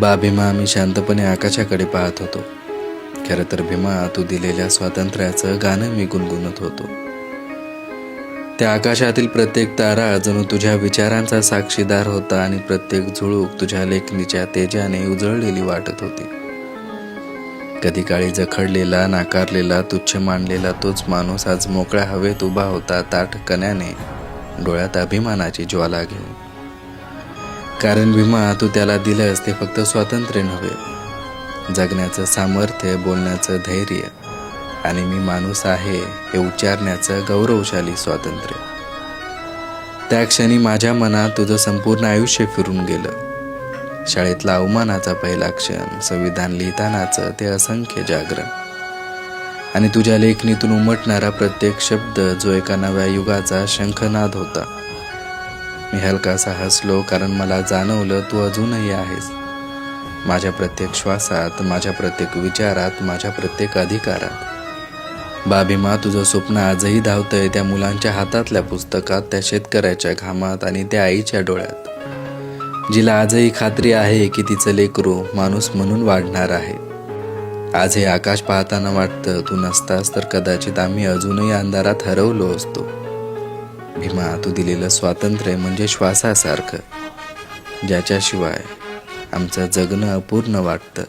बा भीमा आम्ही शांतपणे आकाशाकडे पाहत होतो. खरं तर भीमा तू दिलेल्या स्वातंत्र्याचं गाणं मी गुणगुणत होतो. त्या आकाशातील प्रत्येक तारा जणू तुझ्या विचारांचा साक्षीदार होता आणि प्रत्येक झुळूक तुझ्या लेखणीच्या तेजाने उजळलेली वाटत होती. कधी काळी जखडलेला नाकारलेला तुच्छ मानलेला तोच माणूस आज मोकळ्या हवेत उभा होता ताट कण्याने डोळ्यात अभिमानाची ज्वाला घेऊन. कारण भीमा तू त्याला दिलंस ते फक्त स्वातंत्र्य नव्हे. जगण्याचं सामर्थ्य बोलण्याचं धैर्य. आणि मी माणूस आहे हे उच्चारण्याचं गौरवशाली स्वातंत्र्य. त्या क्षणी माझ्या मनात तुझं संपूर्ण आयुष्य फिरून गेलं. शाळेतला अवमानाचा पहिला क्षण संविधान लिहितानाचं ते असंख्य जागरण. आणि तुझ्या लेखणीतून उमटणारा प्रत्येक शब्द जो एका नव्या युगाचा शंखनाद होता. मी हलकासा हसलो कारण मला जाणवलं तू अजूनही आहेस. माझ्या प्रत्येक श्वासात माझ्या प्रत्येक विचारात माझ्या प्रत्येक अधिकारात. बाबीमा तुझं स्वप्न आजही धावतंय त्या मुलांच्या हातातल्या पुस्तकात त्या शेतकऱ्याच्या घामात आणि त्या आईच्या डोळ्यात. जिला आजही खात्री आहे की तिचं लेकरू माणूस म्हणून वाढणार आहे. आज हे आकाश पाहताना वाटतं तू नसतास तर कदाचित आम्ही अजूनही अंधारात हरवलो असतो. भीमा तू दिलेलं स्वातंत्र्य म्हणजे श्वासासारखं ज्याच्याशिवाय आमचं जगणं अपूर्ण वाटतं.